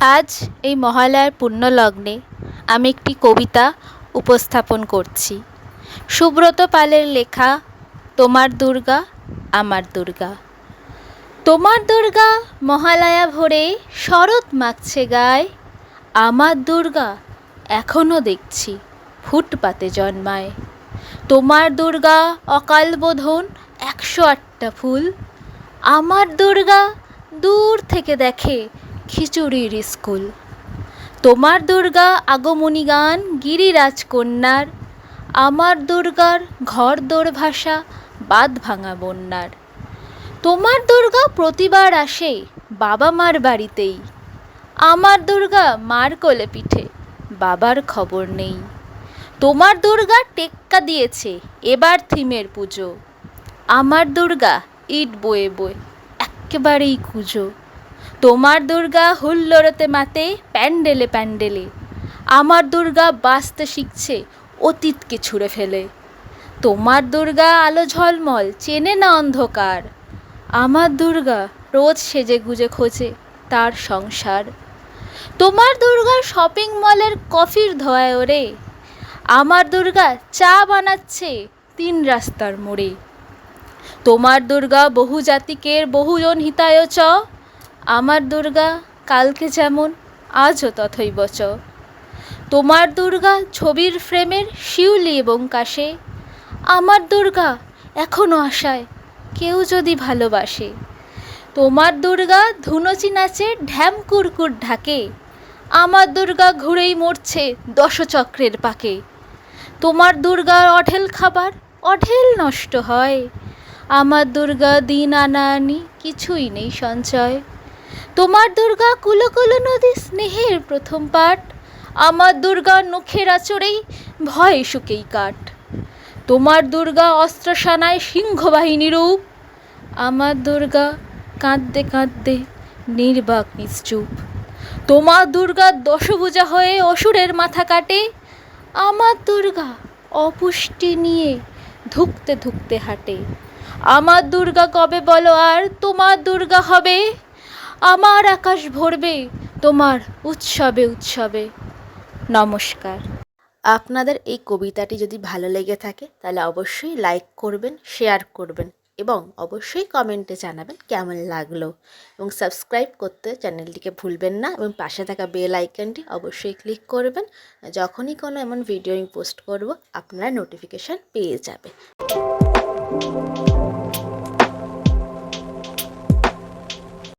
আজ এই মহালয়ার পুণ্যলগ্নে আমি একটি কবিতা উপস্থাপন করছি। সুব্রত পালের লেখা, তোমার দুর্গা, আমার দুর্গা। তোমার দুর্গা, মহালয়া ভোরে শরৎ মাখছে গায়ে, আমার দুর্গা এখনও দেখছি ফুটপাতে জন্মায়। তোমার দুর্গা, অকাল বোধন একশো আটটা ফুল, আমার দুর্গা দূর থেকে দেখে খিচুড়ির স্কুল। তোমার দুর্গা আগমনী গান গিরিরাজ কন্যার, আমার দুর্গার ঘর দোর ভাষা বাঁধ ভাঙা বন্যার। তোমার দুর্গা প্রতিবার আসে বাবা মার বাড়িতেই, আমার দুর্গা মার কোলে পিঠে বাবার খবর নেই। তোমার দুর্গা টেক্কা দিয়েছে এবার থিমের পুজো, আমার দুর্গা ইট বয়ে বয়ে একেবারেই কুজো। তোমার দুর্গা হুল্লোড়তে মাতে প্যান্ডেলে প্যান্ডেলে। আমার দুর্গা বাঁচতে শিখছে, অতীতকে ছুঁড়ে ফেলে। তোমার দুর্গা আলো ঝলমল, চেনে না অন্ধকার। আমার দুর্গা রোজ সেজে গুজে খোঁজে তার সংসার। তোমার দুর্গা শপিং মলের কফির ধোয়ায় ওরে আমার দুর্গা চা বানাচ্ছে তিন রাস্তার মোড়ে। তোমার দুর্গা বহু জাতিকের বহুজন হিতায় চ আমার দুর্গা কালকে যেমন, আজও তথৈব চ। তোমার দুর্গা ছবির ফ্রেমের শিউলি এবং কাশে, আমার দুর্গা এখনও আশায় কেউ যদি ভালোবাসে। তোমার দুর্গা ধুনুচি নাচে ঢ্যাম কুরকুর ঢাকে, আমার দুর্গা ঘুরেই মরছে দশচক্রের পাকে। তোমার দুর্গার অঢেল খাবার অঢেল নষ্ট হয়, আমার দুর্গা দিন আনা আনি কিছুই নেই সঞ্চয়। তোমার দুর্গা কুলো কুলো নদী স্নেহের প্রথম পাঠ। আমার দুর্গা নখের আচরেই ভয়ে শুকেই কাঠ তোমার দুর্গা অস্ত্রসানায় সিংহবাহিনী রূপ। আমার দুর্গা কাঁদতে কাঁদতে নির্বাক নিশ্চুপ। তোমার দুর্গা দশভুজা হয়ে অসুরের মাথা কাটে। আমার দুর্গা অপুষ্টি নিয়ে ধুকতে ধুকতে হাঁটে। আমার দুর্গা কবে বলো আর তোমার দুর্গা হবে? আমার আকাশ ভরবে, তোমার উৎসবে উৎসবে। নমস্কার। আপনাদের এই কবিতাটি যদি ভালো লেগে থাকে, তাহলে অবশ্যই লাইক করবেন, শেয়ার করবেন এবং অবশ্যই কমেন্টে জানাবেন কেমন লাগল। এবং সাবস্ক্রাইব করতে চ্যানেলটিকে ভুলবেন না এবং পাশে থাকা বেল আইকনটি অবশ্যই ক্লিক করবেন। যখনই কোনো এমন ভিডিও আমি পোস্ট করব, আপনারা নোটিফিকেশান পেয়ে যাবে